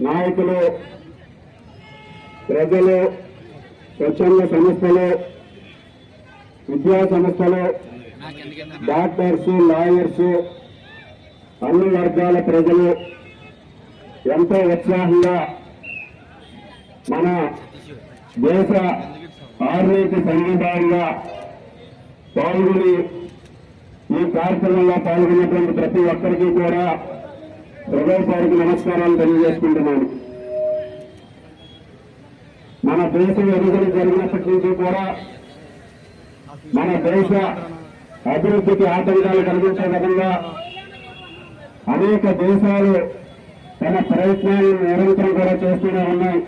నాయకులు ప్రజలు స్వచ్ఛంద సంస్థలు విద్యా సంస్థలు డాక్టర్స్ లాయర్స్ అన్ని వర్గాల ప్రజలు ఎంతో ఉత్సాహంగా మన దేశ ఆర్మీకి సంఘీభావంగా పాల్గొని ఈ కార్యక్రమంలో పాల్గొన్నటువంటి ప్రతి ఒక్కరికి కూడా హృదయపూర్వక నమస్కారాలు తెలియజేసుకుంటున్నాను. మన దేశం విభజన జరిగినప్పటి నుంచి కూడా మన దేశ అభివృద్ధికి ఆటంకాలు కలిగించే విధంగా అనేక దేశాలు తమ ప్రయత్నాలను నిరంతరం కూడా చేస్తూనే ఉన్నాయి.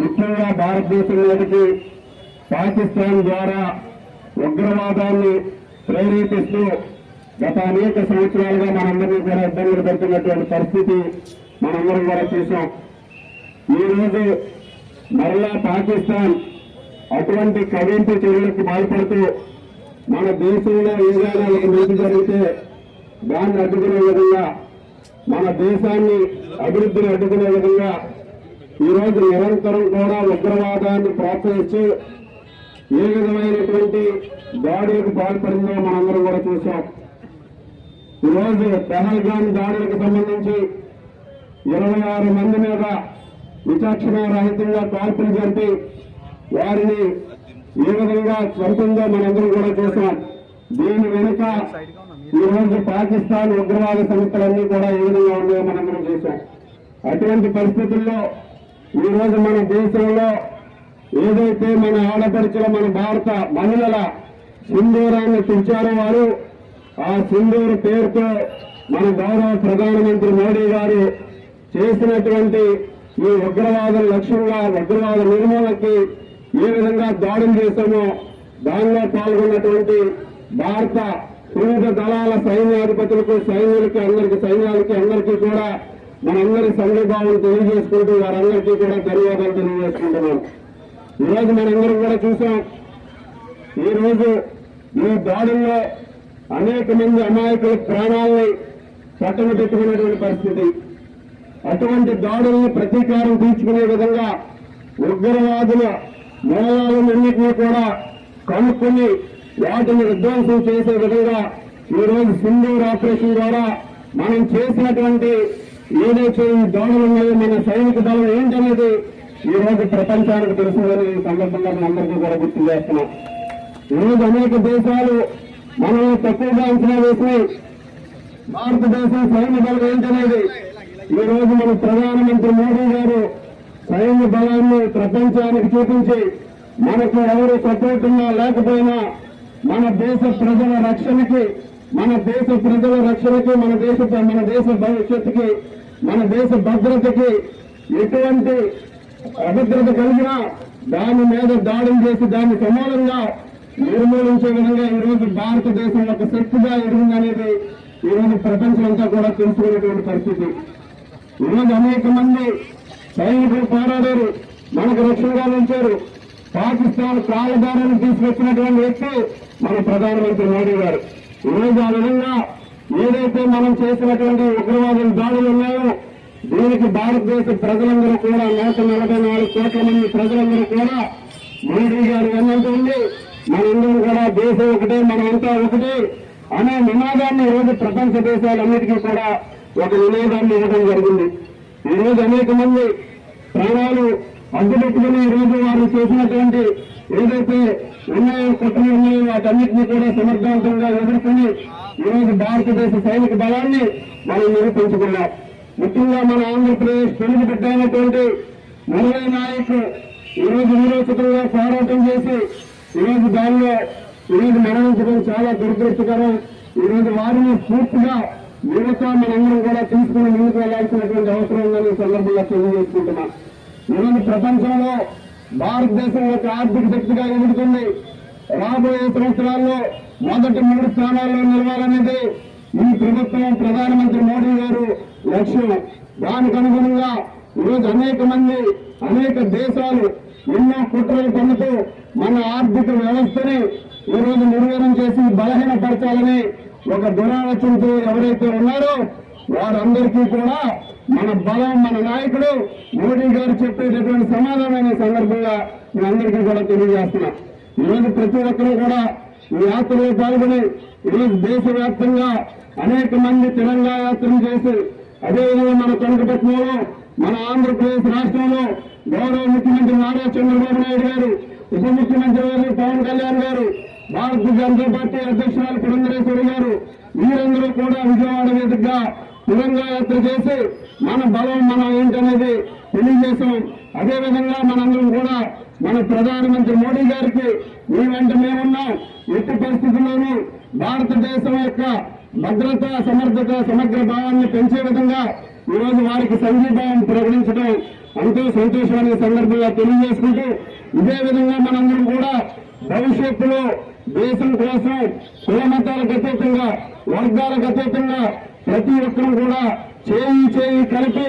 ముఖ్యంగా భారతదేశం మీదకి పాకిస్తాన్ ద్వారా ఉగ్రవాదాన్ని ప్రేరేపిస్తూ గత అనేక సంవత్సరాలుగా మనందరినీ కూడా ఇబ్బందులు పెడుతున్నటువంటి పరిస్థితి మనందరం కూడా చూసాం. ఈ రోజు మరలా పాకిస్తాన్ అటువంటి కవింపు చర్యలకు బాధపడుతూ మన దేశంలో ఏదైనా ఒక నీతి జరిగితే దాన్ని అడ్డుకునే విధంగా మన దేశాన్ని అభివృద్ధిని అడ్డుకునే విధంగా ఈ రోజు నిరంతరం కూడా ఉగ్రవాదాన్ని ప్రోత్సహిస్తూ ఏ విధమైనటువంటి దాడులకు పాల్పడిందో మనందరం కూడా చూసాం. ఈ రోజు పెహల్గాన్ దాడులకు సంబంధించి ఇరవై ఆరు మంది మీద విచక్షణ రహితంగా కాల్పులు జరిపి వారిని ఏ విధంగా చంపిందో మనందరం కూడా చూసాం దీని వెనుక ఈరోజు పాకిస్తాన్ ఉగ్రవాద సంస్థలన్నీ కూడా ఏ విధంగా ఉన్నాయో మనందరం చూసాం అటువంటి పరిస్థితుల్లో ఈరోజు మన దేశంలో ఏదైతే మన ఆడపడుచుల మన భారత మహిళల సింధూరాన్ని తుంచారో వారు ఆ సింధూరు పేరుతో మన గౌరవ ప్రధానమంత్రి మోడీ గారు చేసినటువంటి ఈ ఉగ్రవాదం లక్ష్యంగా ఉగ్రవాద నిర్మూలనకి ఏ విధంగా దాడులు చేశామో దానిలో పాల్గొన్నటువంటి భారత వివిధ దళాల సైన్యాధిపతులకు సైన్యులకి అందరికి సైన్యాలకి అందరికీ కూడా మనందరి సంఘీభావం తెలియజేసుకుంటూ వారందరికీ కూడా ధన్యవాదాలు తెలియజేసుకుంటున్నాం. ఈరోజు మనందరం కూడా చూసాం. ఈ రోజు ఈ దాడుల్లో అనేక మంది అమాయకుల ప్రాణాలని చట్టం పెట్టుకునేటువంటి పరిస్థితి. అటువంటి దాడులను ప్రతీకారం తీర్చుకునే విధంగా ఉగ్రవాదుల మూలాలన్నింటినీ కూడా కనుక్కొని వాటిని విధ్వంసం చేసే విధంగా ఈ రోజు సింధూర్ ఆపరేషన్ ద్వారా మనం చేసినటువంటి ఏదైతే ఈ దాడులు ఉన్నాయో మన సైనిక దళం ఏంటనేది ఈ రోజు ప్రపంచానికి తెలుసుదని సందర్భంగా మనందరికీ కూడా గుర్తు చేస్తున్నాం. ఈ రోజు అనేక దేశాలు మనల్ని తక్కువగా అంచనా వేసి భారతదేశం సైన్య బలం ఏంటనేది ఈ రోజు మన ప్రధానమంత్రి మోడీ గారు సైన్య బలాన్ని ప్రపంచానికి చూపించి మనకు ఎవరు సపోర్ట్ ఉన్నా లేకపోయినా మన దేశ ప్రజల రక్షణకి మన దేశ ప్రజల రక్షణకి మన దేశ మన దేశ భవిష్యత్తుకి మన దేశ భద్రతకి ఎటువంటి అభద్రత కలిగినా దాని మీద దాడులు చేసి దాన్ని సమానంగా నిర్మూలించే విధంగా ఈ రోజు భారతదేశం ఒక శక్తిగా ఎదిగిందనేది ఈ రోజు ప్రపంచమంతా కూడా తెలుసుకునేటువంటి పరిస్థితి. ఈ రోజు అనేక మంది సైనికులు పోరాడారు మనకు రక్షణగా నిలిచారు. పాకిస్తాన్ కాలదారాన్ని తీసుకొచ్చినటువంటి వ్యక్తి మన ప్రధానమంత్రి మోడీ గారు. ఈరోజు ఆ విధంగా ఏదైతే మనం చేసినటువంటి ఉగ్రవాదుల దాడులు ఉన్నాయో దీనికి భారతదేశ ప్రజలందరూ కూడా నూట నలభై నాలుగు కోట్ల మంది ప్రజలందరూ కూడా మోడీ గారు వెన్నంటుంది మనందరూ కూడా దేశం ఒకటే మనమంతా ఒకటి అనే నినాదాన్ని ఈ రోజు ప్రపంచ దేశాలన్నిటికీ కూడా ఒక నినాదాన్ని ఇవ్వడం జరిగింది. ఈ రోజు అనేక మంది ప్రాణాలు అడ్డుపెట్టుకుని ఈరోజు రోజు వారు చేసినటువంటి ఏదైతే ఉన్నాయో కుట్రలు ఉన్నాయో వాటన్నిటినీ కూడా సమర్థవంతంగా ఎదుర్కొని ఈ రోజు భారతదేశ సైనిక బలాన్ని మనం నిరూపించుకున్నాం. ముఖ్యంగా మన ఆంధ్రప్రదేశ్ తెలుగు బిడ్డ అయినటువంటి మురళీ నాయక్ ఈ రోజు పోరాటం చేసి ఈరోజు దానిలో ఈరోజు మరణించడం చాలా దురదృష్టకరం. ఈ రోజు వారిని పూర్తిగా మిగతా మనందరం కూడా తీసుకుని ముందుకు వెళ్ళాల్సినటువంటి అవసరం ఉందని సందర్భంగా తెలియజేసుకుంటున్నాం. ఈరోజు ప్రపంచంలో భారతదేశం యొక్క ఆర్థిక శక్తిగా ఎదుగుతుంది రాబోయే సంవత్సరాల్లో మొదటి మూడు స్థానాల్లో నిలవాలనేది ఈ ప్రభుత్వం ప్రధానమంత్రి మోడీ గారు లక్ష్యం. దానికి అనుగుణంగా ఈరోజు అనేక మంది అనేక దేశాలు ఎన్నో కుట్రలు పన్నుతూ మన ఆర్థిక వ్యవస్థని ఈరోజు నిర్వహణ చేసి బలహీనపరచాలని ఒక దురాలోచనతో ఎవరైతే ఉన్నారో వారందరికీ కూడా మన బలం మన నాయకుడు మోడీ గారు చెప్పేటటువంటి సమాధానమైన సందర్భంగా మీ అందరికీ కూడా తెలియజేస్తున్నా. ఈరోజు ప్రతి ఒక్కరూ కూడా ఈ యాత్రలో పాల్గొని ఈరోజు దేశవ్యాప్తంగా అనేక మంది తెలంగాణ యాత్రను చేసి అదేవిధంగా మన కనకపట్నంలో మన ఆంధ్రప్రదేశ్ రాష్ట్రంలో గౌరవ ముఖ్యమంత్రి నారా చంద్రబాబు నాయుడు గారు ఉప ముఖ్యమంత్రి గారు పవన్ కళ్యాణ్ గారు భారతీయ జనతా పార్టీ అధ్యక్షురాలు పురంధరేశ్వరి గారు వీరందరూ కూడా విజయవాడ వేదికగా తిరంగా యాత్ర చేసి మన బలం మనం ఏంటనేది తెలియజేశాం. అదేవిధంగా మనందరం కూడా మన ప్రధానమంత్రి మోడీ గారికి మీ వెంట మేమున్నాం. ఎట్టి పరిస్థితుల్లోనూ భారతదేశం యొక్క భద్రత సమర్థత సమగ్ర భావాన్ని పెంచే విధంగా ఈరోజు వారికి సంఘీభావం ప్రకటించడం ఎంతో సంతోషమైన సందర్భంగా తెలియజేసుకుంటూ ఇదే విధంగా మనందరం కూడా భవిష్యత్తులో దేశం కోసం కులమతాలకు అతీతంగా వర్గాలకు అతీతంగా ప్రతి ఒక్కరూ కూడా చేయి చేయి కలిపి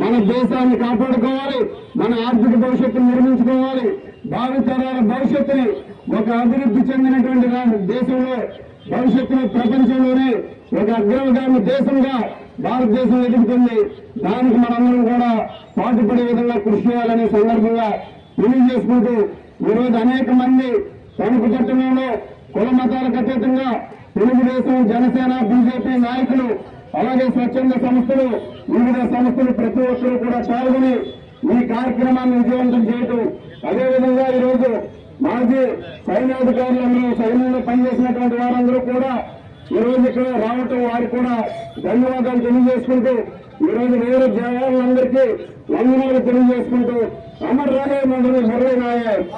మన దేశాన్ని కాపాడుకోవాలి మన ఆర్థిక భవిష్యత్తును నిర్మించుకోవాలి. భావితరాల భవిష్యత్తుని ఒక అభివృద్ధి చెందినటువంటి దేశంలో భవిష్యత్తులో ప్రపంచంలోనే ఒక అగ్రగామి దేశంగా భారతదేశం ఎదుగుతుంది దానికి మనందరం కూడా పాటుపడే విధంగా కృషి చేయాలనే సందర్భంగా తెలియజేసుకుంటూ ఈరోజు అనేక మంది తణుకు పట్టణంలో కుల మతాలకు అతీతంగా తెలుగుదేశం జనసేన బీజేపీ నాయకులు అలాగే స్వచ్ఛంద సంస్థలు వివిధ సంస్థలు ప్రతి ఒక్కరూ కూడా పాల్గొని ఈ కార్యక్రమాన్ని విజయవంతం చేయటం. అదేవిధంగా ఈరోజు మాజీ సైన్యాధికారులందరూ సైన్యంలో పనిచేసినటువంటి వారందరూ కూడా ఈరోజు ఇక్కడ రావటం వారికి కూడా ధన్యవాదాలు తెలియజేసుకుంటూ ఈరోజు వేరు జవాన్లందరికీ వందనాలు తెలియజేసుకుంటూ అమర్ రాజే మండలి మురళీ నాయక్